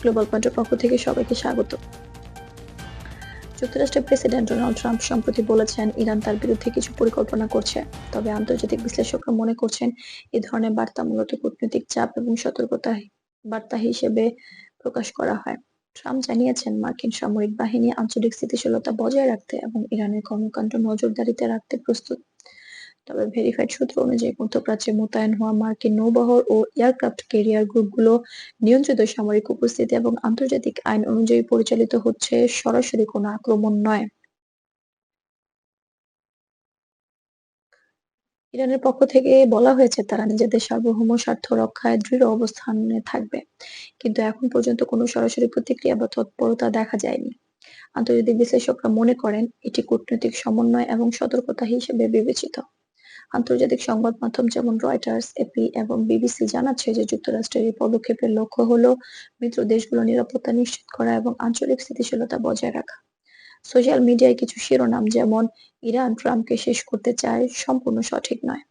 Global পয়েন্টের পক্ষ থেকে সবাইকে স্বাগত। যুক্তরাষ্ট্রের প্রেসিডেন্ট ডোনাল্ড ট্রাম্প সম্প্রতি বলেছেন, ইরান তার বিরুদ্ধে কিছু পরিকল্পনা করছে। তবে আন্তর্জাতিক বিশ্লেষকরা মনে করছেন, এ ধরনের বার্তা মূলত কূটনৈতিক চাপ এবং সতর্কতা বার্তা হিসেবে প্রকাশ করা হয়। ট্রাম্প জানিয়েছেন, মার্কিন সামরিক বাহিনী আঞ্চলিক স্থিতিশীলতা বজায় রাখতে এবং ইরানের কর্মকাণ্ড নজরদারিতে রাখতে প্রস্তুত। তবে ভেরিফাইড সূত্র অনুযায়ী মধ্যপ্রাচ্যে মোতায়েন হওয়া মার্কিন নৌবহর ও এয়ারক্রাফট ক্যারিয়ার গ্রুপগুলো নিয়ন্ত্রিত সামরিক উপস্থিতি এবং আন্তর্জাতিক আইন অনুযায়ী পরিচালিত হচ্ছে সরাসরি কোনো আক্রমণ নয়। ইরানের পক্ষ থেকে বলা হয়েছে, তারা নিজেদের সার্বভৌম স্বার্থ রক্ষায় দৃঢ় অবস্থানে থাকবে, কিন্তু এখন পর্যন্ত কোনো সরাসরি প্রতিক্রিয়া বা তৎপরতা দেখা যায়নি। আন্তর্জাতিক বিশ্লেষকরা মনে করেন, এটি কূটনৈতিক সমন্বয় এবং সতর্কতা হিসেবে বিবেচিত। আন্তর্জাতিক সংবাদ মাধ্যম যেমন রয়টার্স, এপি এবং বিবিসি জানাচ্ছে যে যুক্তরাষ্ট্রের এই পদক্ষেপের লক্ষ্য হলো মিত্র দেশগুলোর নিরাপত্তা নিশ্চিত করা এবং আঞ্চলিক স্থিতিশীলতা বজায় রাখা। সোশ্যাল মিডিয়ায় কিছু শিরোনাম যেমন, ইরান ট্রাম্পকে শেষ করতে চায় সম্পূর্ণ সঠিক নয়।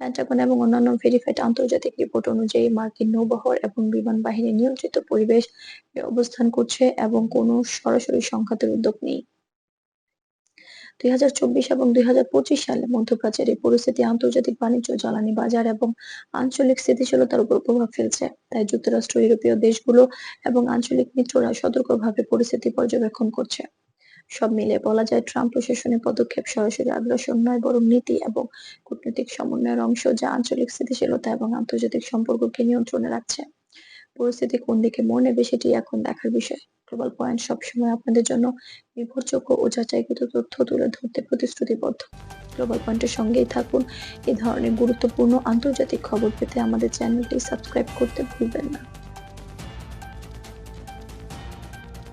পেন্টাগন এবং অন্যান্য ভেরিফাইড আন্তর্জাতিক রিপোর্ট অনুযায়ী মার্কিন নৌবহর এবং বিমান বাহিনী নিয়ন্ত্রিত পরিবেশ অবস্থান করছে এবং কোনো সরাসরি সংঘাতের উদ্যোগ নেই। দুই হাজার চব্বিশ এবং দুই সালে মধ্যপ্রাচ্যের এই পরিস্থিতি আন্তর্জাতিক বাণিজ্য, জ্বালানি বাজার এবং আঞ্চলিক স্থিতিশীলতার উপর প্রভাব ফেলছে। তাই যুক্তরাষ্ট্র, ইউরোপীয় দেশগুলো এবং আঞ্চলিক মিত্ররা সতর্কভাবে পরিস্থিতি পর্যবেক্ষণ করছে। সব মিলে বলা যায়, ট্রাম্প প্রশাসনের পদক্ষেপ সরাসরি আগ্রাসন নয়, বরং নীতি এবং কূটনৈতিক সমন্বয়ের অংশ যা আঞ্চলিক স্থিতিশীলতা এবং আন্তর্জাতিক সম্পর্ককে নিয়ন্ত্রণে রাখছে। পরিস্থিতি কোন দিকে মোড় নেবে সেটি এখন দেখার বিষয়। গ্লোবাল পয়েন্ট সবসময় আপনাদের জন্য নির্ভরযোগ্য ও যাচাইকৃত তথ্য তুলে ধরতে প্রতিশ্রুতিবদ্ধ। গ্লোবাল পয়েন্টের সঙ্গেই থাকুন। এ ধরনের গুরুত্বপূর্ণ আন্তর্জাতিক খবর পেতে আমাদের চ্যানেলটি সাবস্ক্রাইব করতে ভুলবেন না।